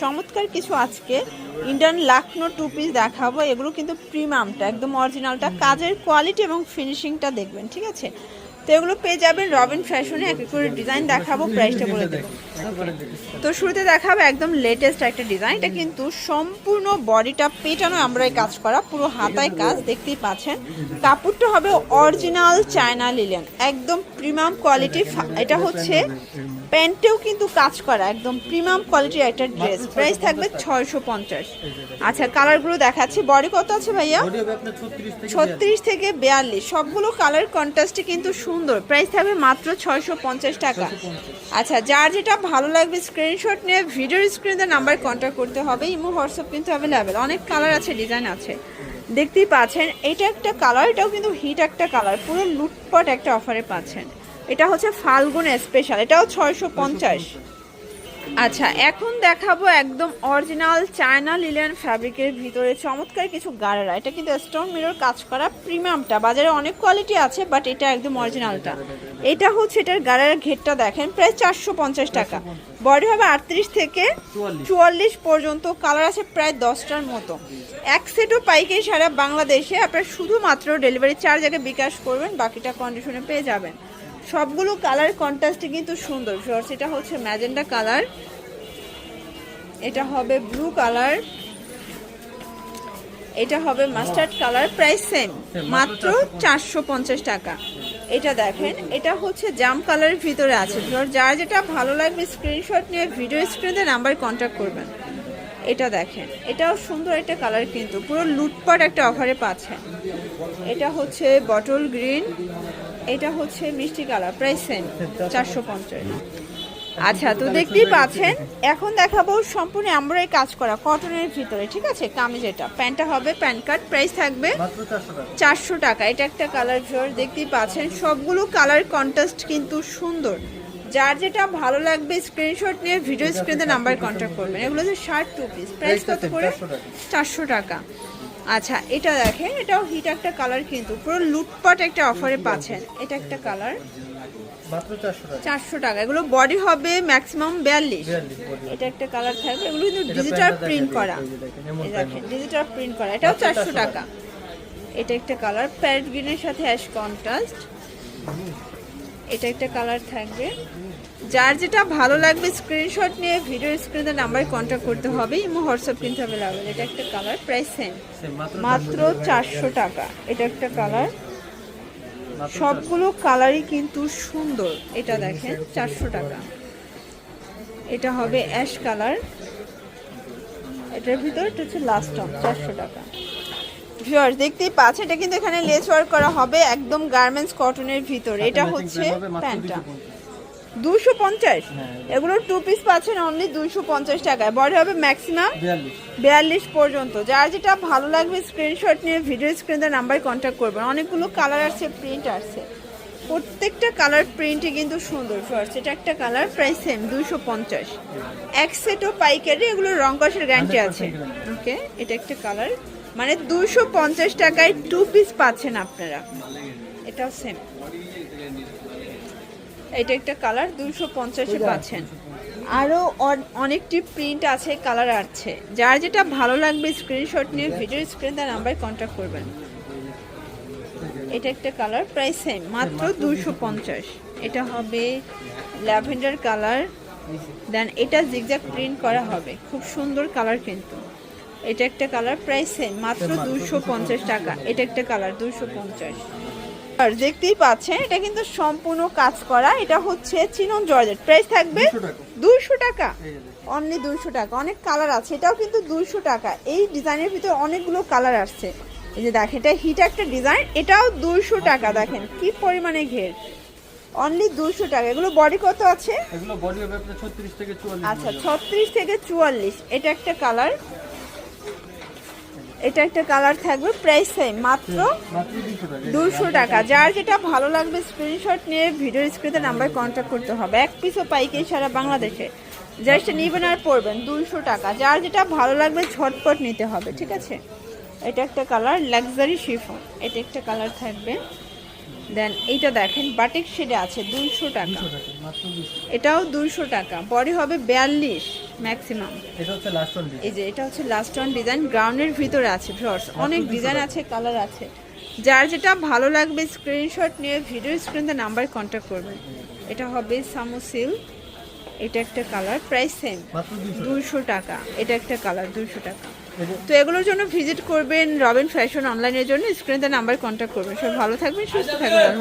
চমৎকার কিছু আজকে। ইন্ডিয়ান লাখনো টু পিস দেখাবো, এগুলো কিন্তু প্রিমিয়ামটা একদম অরিজিনালটা কাজের কোয়ালিটি এবং ফিনিশিংটা দেখবেন, ঠিক আছে? তো এগুলো পেয়ে যাবেন রবিন ফ্যাশনে এক করে ডিজাইন দেখাবো প্রাইসটা বলে দেবো। তো শুরুতে দেখাবো একদম লেটেস্ট একটা ডিজাইন এটা কিন্তু সম্পূর্ণ বডিটা পেটানো আমরা কাজ করা, পুরো হাতায় কাজ, দেখতেই পাচ্ছেন। কাপড়টা হবে অরিজিনাল চায়না লিলেন একদম প্রিমিয়াম কোয়ালিটি এটা হচ্ছে প্যান্টেও কিন্তু কাজ করা একদম প্রিমিয়াম কোয়ালিটির একটা ড্রেস। প্রাইস থাকবে ছয়শো পঞ্চাশ। আচ্ছা কালারগুলো দেখাচ্ছি। বডি কত আছে ভাইয়া? বডি হবে আপনার 36 থেকে ছত্রিশ থেকে বিয়াল্লিশ। সবগুলো কালার কন্ট্রাস্টে কিন্তু সুন্দর। প্রাইস থাকবে মাত্র ছয়শো পঞ্চাশ টাকা। আচ্ছা যার যেটা ভালো লাগবে স্ক্রিনশট নিয়ে ভিডিওর স্ক্রিনে নাম্বার কন্ট্যাক্ট করতে হবে। ইমো হোয়াটসঅ্যাপ কিন্তু অ্যাভেলেবেল অনেক কালার আছে ডিজাইন আছে। দেখতেই পাচ্ছেন এটা একটা কালার এটাও কিন্তু হিট একটা কালার পুরো লুটপট একটা অফারে পাচ্ছেন। এটা হচ্ছে ফাল্গুন স্পেশাল এটাও ছয়শো পঞ্চাশ। আচ্ছা এখন দেখাবো একদম অরিজিনাল চায়না লিলিয়ান ফ্যাব্রিকের ভিতরে চমৎকার কিছু গাড়ারা এটা কিন্তু স্টোন মিরর কাজ করা প্রিমিয়ামটা বাজারে অনেক কোয়ালিটি আছে বাট এটা একদম অরিজিনালটা এটা হচ্ছে এটার গাড়ার ঘেরটা দেখেন প্রায় চারশো পঞ্চাশ টাকা। বডি হবে আটত্রিশ থেকে চুয়াল্লিশ। পর্যন্ত কালার আছে প্রায় দশটার মতো। এক সেটও পাইকারি সারা বাংলাদেশে আপনার শুধুমাত্র ডেলিভারি চার্জ আগে বিকাশ করবেন বাকিটা কন্ডিশনে পেয়ে যাবেন। সবগুলো কালার কন্ট্রাস্টে কিন্তু সুন্দর শর্টস এটা হচ্ছে ম্যাজেন্ডা কালার এটা হবে ব্লু কালার এটা হবে মাস্টার্ড কালার প্রাইস সেম মাত্র চারশো পঞ্চাশ টাকা। এটা দেখেন এটা হচ্ছে জাম কালারের ভিতরে আছে ধর যার যেটা ভালো লাগবে স্ক্রিনশট নিয়ে ভিডিও স্ক্রিনে নাম্বার কন্ট্যাক্ট করবেন। এটা দেখেন এটাও সুন্দর একটা কালার কিন্তু পুরো লুটপাট একটা অফারে পাচ্ছেন। এটা হচ্ছে বটল গ্রিন এটা হচ্ছে মিষ্টি কালার প্রাইস সেম চারশো পঞ্চাশ। আচ্ছা তো দেখতেই পাচ্ছেন এখন দেখাবো সম্পূর্ণ আমরাই কাজ করা কটনের ভিতরে ঠিক আছে? কামিজ এটা প্যান্টটা হবে প্যান্ট কার্ড প্রাইস থাকবে মাত্র 400 টাকা। চারশো টাকা। এটা একটা কালার জোর দেখতেই পাচ্ছেন সবগুলো কালার কন্ট্রাস্ট কিন্তু সুন্দর। যার যেটা ভালো লাগবে স্ক্রিনশট নিয়ে ভিডিও স্ক্রিনে নাম্বার কন্ট্যাক্ট করবেন। এগুলো হচ্ছে শার্ট টু পিস প্রাইস কত করে? চারশো টাকা। আচ্ছা এটা দেখেন এটাও হিট একটা কালার কিন্তু পুরো লুটপাট একটা অফারে পাচ্ছেন। এটা একটা কালার মাত্র 400 টাকা। চারশো টাকা। এগুলো বডি হবে ম্যাক্সিমাম বিয়াল্লিশ। এটা একটা কালার থাকবে এগুলো কিন্তু ডিজিটাল প্রিন্ট করা। দেখেন ডিজিটাল প্রিন্ট করা। এটাও চারশো টাকা। এটা একটা কালার প্যারেট গ্রিনের সাথে অ্যাশ কন্ট্রাস্ট এটা একটা কালার থাকবে। যার যেটা ভালো লাগবে স্ক্রিনশট নিয়ে ভিডিও স্ক্রিনে নাম্বারে কন্ট্যাক্ট করতে হবে ইমো হোয়াটসঅ্যাপ কিন্তু অ্যাভেলেবেল এটা একটা কালার প্রাইস সেম মাত্র চারশো টাকা এটা একটা কালার সবগুলো কালারই কিন্তু সুন্দর এটা দেখেন চারশো টাকা। এটা হবে অ্যাশ কালার এটার ভিতর এটা হচ্ছে লাস্ট অন চারশো টাকা। ভিউয়ার্স দেখতেই পাচ্ছেন এটা কিন্তু এখানে লেস ওয়ার্ক করা হবে একদম গার্মেন্টস কটনের ভিতরে। এটা হচ্ছে প্যান্টটা। 250 দুশো পঞ্চাশ? হ্যাঁ। এগুলোর টু পিস পাচ্ছেন অনলি দুশো পঞ্চাশ টাকায়। বড় হবে ম্যাক্সিমাম বিয়াল্লিশ। পর্যন্ত। যার যেটা ভালো লাগবে স্ক্রিনশট নিয়ে ভিডিও স্ক্রিনে নাম্বার কন্ট্যাক্ট করবেন। অনেকগুলো কালার আসছে প্রিন্ট আসছে। প্রত্যেকটা কালার প্রিন্টই কিন্তু সুন্দর ফার্স্ট এটা একটা কালার প্রাইস সেম দুইশো পঞ্চাশ। এক সেটও পাইকারি এগুলো রং কষের গ্যারান্টি আছে। ওকে এটা একটা কালার মানে দুইশো পঞ্চাশ টাকায় টু পিস পাচ্ছেন আপনারা। এটাও সেম এটা একটা কালার দুইশো পঞ্চাশে পাচ্ছেন। আরও অনেকটি প্রিন্ট আছে কালার আছে। যার যেটা ভালো লাগবে স্ক্রিনশট নিয়ে ভিডিও স্ক্রিনে নাম্বার কন্ট্যাক্ট করবেন। এটা একটা কালার প্রাইস সেম মাত্র দুইশো পঞ্চাশ। এটা হবে ল্যাভেন্ডার কালার। দেন এটা জিগজ্যাগ প্রিন্ট করা হবে। খুব সুন্দর কালার কিন্তু। এটা একটা কালার প্রাইস সেম মাত্র দুশো পঞ্চাশ টাকা। এটা একটা কালার দুশো পঞ্চাশ। আর দেখতেই পাচ্ছেন এটা কিন্তু সম্পূর্ণ কাজ করা। এটা হচ্ছে চিনন জর্জেট। প্রাইস থাকবে 200 টাকা। দুইশো টাকা। অনলি দুইশো টাকা। অনেক কালার আছে। এটাও কিন্তু দুইশো টাকা। এই ডিজাইনের ভিতরে অনেকগুলো কালার আসছে। এই যে দেখেন এটা হিট একটা ডিজাইন এটাও দুইশো টাকা দেখেন। কি পরিমাণে ঘের। অনলি দুইশো টাকা। এগুলো বডি কত আছে? এগুলো বডি হবে আপনার 36 থেকে 44 আচ্ছা ছত্রিশ থেকে চুয়াল্লিশ। এটা একটা কালার এটা একটা কালার থাকবে প্রাইস সেম, মাত্র মাত্র 200 টাকা। দুশো টাকা যার যেটা ভালো লাগবে স্ক্রিনশট নিয়ে ভিডিও স্ক্রিনে নাম্বার কন্ট্যাক্ট করতে হবে। এক পিসও পাইকে সারা বাংলাদেশে। জাস্ট নিবেন আর পড়বেন দুশো টাকা। যার যেটা ভালো লাগবে ঝটপট নিতে হবে, ঠিক আছে? এটা একটা কালার লাক্সারি শিফন এটা একটা কালার থাকবে। দেন এইটা দেখেন বাটিক শেডে আছে দুইশো টাকা। এটাও দুইশো টাকা বডি হবে বিয়াল্লিশ ম্যাক্সিমাম এই যে এটা হচ্ছে লাস্ট ওয়ান ডিজাইন গ্রাউন্ডের ভিতরে আছে ভিউয়ার্স অনেক ডিজাইন আছে কালার আছে। যার যেটা ভালো লাগবে স্ক্রিনশট নিয়ে ভিডিও স্ক্রিনে নাম্বার কন্ট্যাক্ট করবেন। এটা হবে সামোসিল এটা একটা কালার প্রাইস সেম দুইশো টাকা। এটা একটা কালার দুইশো টাকা। তো এগুলোর জন্য ভিজিট করবেন রবিন ফ্যাশন অনলাইনের জন্য স্ক্রিনে নাম্বার কন্ট্যাক্ট করবেন সব ভালো থাকবেন, সুস্থ থাকবেন।